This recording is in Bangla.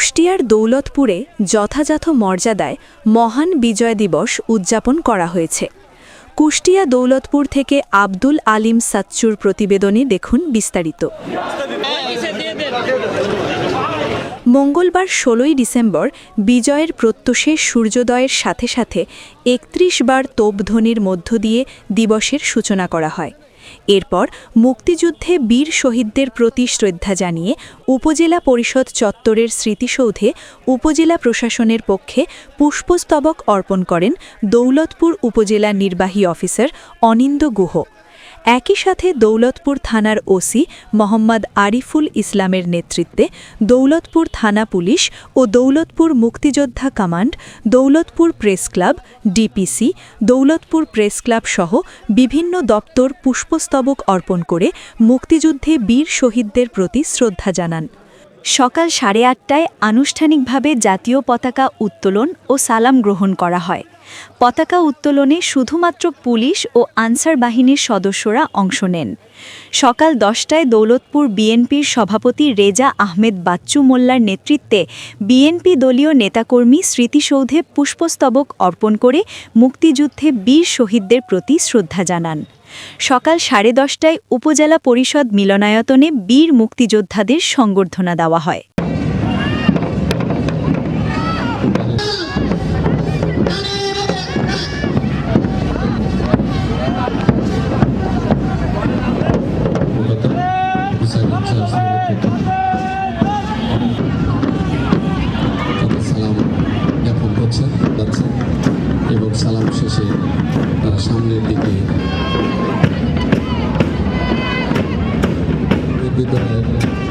কুষ্টিয়ার দৌলতপুরে যথাযথ মর্যাদায় মহান বিজয় দিবস উদযাপন করা হয়েছে। কুষ্টিয়া দৌলতপুর থেকে আব্দুল আলিম সাচ্চুর প্রতিবেদনে দেখুন বিস্তারিত। মঙ্গলবার ষোলোই ডিসেম্বর বিজয়ের প্রত্যুষে সূর্যোদয়ের সাথে সাথে একত্রিশ বার তোপধ্বনির মধ্য দিয়ে দিবসের সূচনা করা হয়। এরপর মুক্তিযুদ্ধে বীর শহীদদের প্রতি শ্রদ্ধা জানিয়ে উপজেলা পরিষদ চত্বরের স্মৃতিসৌধে উপজেলা প্রশাসনের পক্ষে পুষ্পস্তবক অর্পণ করেন দৌলতপুর উপজেলা নির্বাহী অফিসার অনিন্দ গুহ। একই সাথে দৌলতপুর থানার ওসি মোহাম্মদ আরিফুল ইসলামের নেতৃত্বে দৌলতপুর থানা পুলিশ ও দৌলতপুর মুক্তিযোদ্ধা command, Daulatpur press club, DPC, Daulatpur press club সহ বিভিন্ন দপ্তর পুষ্পস্তবক অর্পণ করে মুক্তিযুদ্ধে বীর শহীদদের প্রতি শ্রদ্ধা জানান। সকাল সাড়ে আটটায় আনুষ্ঠানিকভাবে জাতীয় পতাকা উত্তোলন ও সালাম গ্রহণ করা হয়। পতাকা উত্তোলনে শুধুমাত্র পুলিশ ও আনসার বাহিনীর সদস্যরা অংশ নেন। সকাল দশটায় দৌলতপুর বিএনপির সভাপতি রেজা আহমেদ বাচ্চু মোল্লার নেতৃত্বে বিএনপি দলীয় নেতাকর্মী স্মৃতিসৌধে পুষ্পস্তবক অর্পণ করে মুক্তিযুদ্ধে বীর শহীদদের প্রতি শ্রদ্ধা জানান। সকাল সাড়ে দশটায় উপজেলা পরিষদ মিলনায়তনে বীর মুক্তিযোদ্ধাদের সংবর্ধনা দেওয়া হয়। এবং সালাম শেষে তারা সামনের দিকে বিদ্যালয়ের